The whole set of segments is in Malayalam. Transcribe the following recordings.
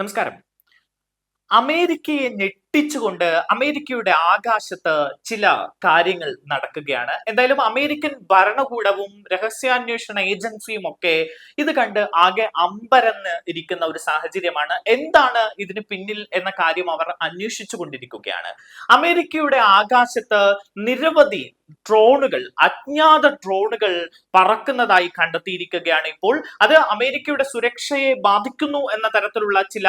നമസ്കാരം. അമേരിക്കയെ ഞെട്ടിച്ചുകൊണ്ട് അമേരിക്കയുടെ ആകാശത്ത് ചില കാര്യങ്ങൾ നടക്കുകയാണ്. എന്തായാലും അമേരിക്കൻ ഭരണകൂടവും രഹസ്യാന്വേഷണ ഏജൻസിയും ഒക്കെ ഇത് കണ്ട് ആകെ അമ്പരന്ന് ഇരിക്കുന്ന ഒരു സാഹചര്യമാണ്. എന്താണ് ഇതിന് പിന്നിൽ എന്ന കാര്യം അവർ അന്വേഷിച്ചു കൊണ്ടിരിക്കുകയാണ്. അമേരിക്കയുടെ ആകാശത്ത് നിരവധി ഡ്രോണുകൾ അജ്ഞാത ഡ്രോണുകൾ പറക്കുന്നതായി കണ്ടെത്തിയിരിക്കുകയാണ് ഇപ്പോൾ. അത് അമേരിക്കയുടെ സുരക്ഷയെ ബാധിക്കുന്നു എന്ന തരത്തിലുള്ള ചില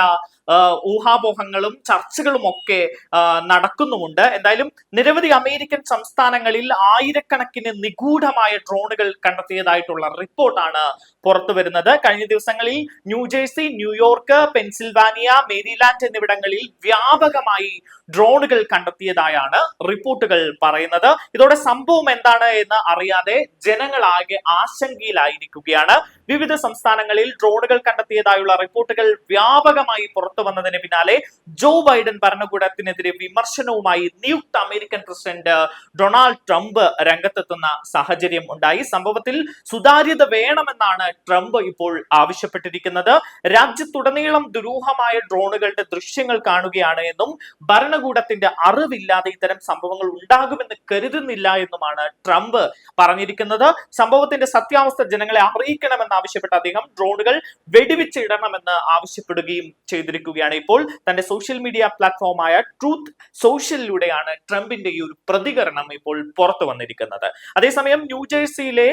ഊഹാപോഹങ്ങളും ചർച്ചകളും ഒക്കെ ആ, നടക്കുന്നുമുണ്ട്. എന്തായാലും നിരവധി അമേരിക്കൻ സംസ്ഥാനങ്ങളിൽ ആയിരക്കണക്കിന് നിഗൂഢമായ ഡ്രോണുകൾ കണ്ടെത്തിയതായിട്ടുള്ള റിപ്പോർട്ടാണ് പുറത്തു വരുന്നത്. കഴിഞ്ഞ ദിവസങ്ങളിൽ ന്യൂജേഴ്സി ന്യൂയോർക്ക് പെൻസിൽവാനിയ മേരിലാൻഡ് എന്നിവിടങ്ങളിൽ വ്യാപകമായി ഡ്രോണുകൾ കണ്ടെത്തിയതായാണ് റിപ്പോർട്ടുകൾ പറയുന്നത്. ഇതോടെ സംഭവം എന്താണ് എന്ന് അറിയാതെ ജനങ്ങളാകെ ആശങ്കയിലായിരിക്കുകയാണ്. വിവിധ സംസ്ഥാനങ്ങളിൽ ഡ്രോണുകൾ കണ്ടെത്തിയതായുള്ള റിപ്പോർട്ടുകൾ വ്യാപകമായി പുറത്തു വന്നതിന് പിന്നാലെ ജോ ബൈഡൻ ഭരണകൂടത്തിനെതിരെ വിമർശനവുമായി നിയുക്ത അമേരിക്കൻ പ്രസിഡന്റ് ഡൊണാൾഡ് ട്രംപ് രംഗത്തെത്തുന്ന സാഹചര്യം ഉണ്ടായി സംഭവത്തിൽ സുതാര്യത വേണമെന്നാണ് ട്രംപ് ഇപ്പോൾ ആവശ്യപ്പെട്ടിരിക്കുന്നത് രാജ്യത്തുടനീളം ദുരൂഹമായ ഡ്രോണുകളുടെ ദൃശ്യങ്ങൾ കാണുകയാണ് എന്നും ഭരണകൂടത്തിന്റെ അറിവില്ലാതെ ഇത്തരം സംഭവങ്ങൾ ഉണ്ടാകുമെന്ന് കരുതുന്നില്ല എന്നുമാണ് ട്രംപ് പറഞ്ഞിരിക്കുന്നത് സംഭവത്തിന്റെ സത്യാവസ്ഥ ജനങ്ങളെ അറിയിക്കണമെന്ന് ആവശ്യപ്പെട്ട അദ്ദേഹം ഡ്രോണുകൾ വെടിവെച്ച് ഇടണമെന്ന് ആവശ്യപ്പെടുകയും ചെയ്തിരിക്കുകയാണ് ഇപ്പോൾ തന്റെ സോഷ്യൽ മീഡിയ പ്ലാറ്റ്ഫോമായ ട്രൂത്ത് സോഷ്യലിലൂടെയാണ് ട്രംപിന്റെ ഈ ഒരു പ്രതികരണം ഇപ്പോൾ പുറത്തു വന്നിരിക്കുന്നത്. അതേസമയം ന്യൂജേഴ്സിയിലെ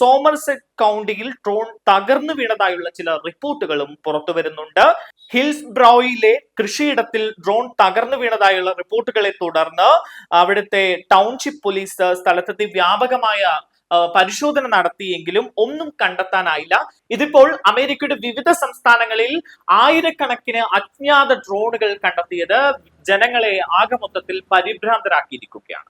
സോമർസ് സോമർസെറ്റ് കൗണ്ടിയിൽ ഡ്രോൺ തകർന്നു വീണതായുള്ള ചില റിപ്പോർട്ടുകളും പുറത്തു വരുന്നുണ്ട്. ഹിൽസ് ബ്രോയിലെ കൃഷിയിടത്തിൽ ഡ്രോൺ തകർന്നു വീണതായുള്ള റിപ്പോർട്ടുകളെ തുടർന്ന് അവിടുത്തെ ടൗൺഷിപ്പ് പോലീസ് സ്ഥലത്തെത്തി വ്യാപകമായ പരിശോധന നടത്തിയെങ്കിലും ഒന്നും കണ്ടെത്താനായില്ല. ഇതിപ്പോൾ അമേരിക്കയുടെ വിവിധ സംസ്ഥാനങ്ങളിൽ ആയിരക്കണക്കിന് അജ്ഞാത ഡ്രോണുകൾ കണ്ടെത്തിയത് ജനങ്ങളെ ആകെ മൊത്തത്തിൽ പരിഭ്രാന്തരാക്കിയിരിക്കുകയാണ്.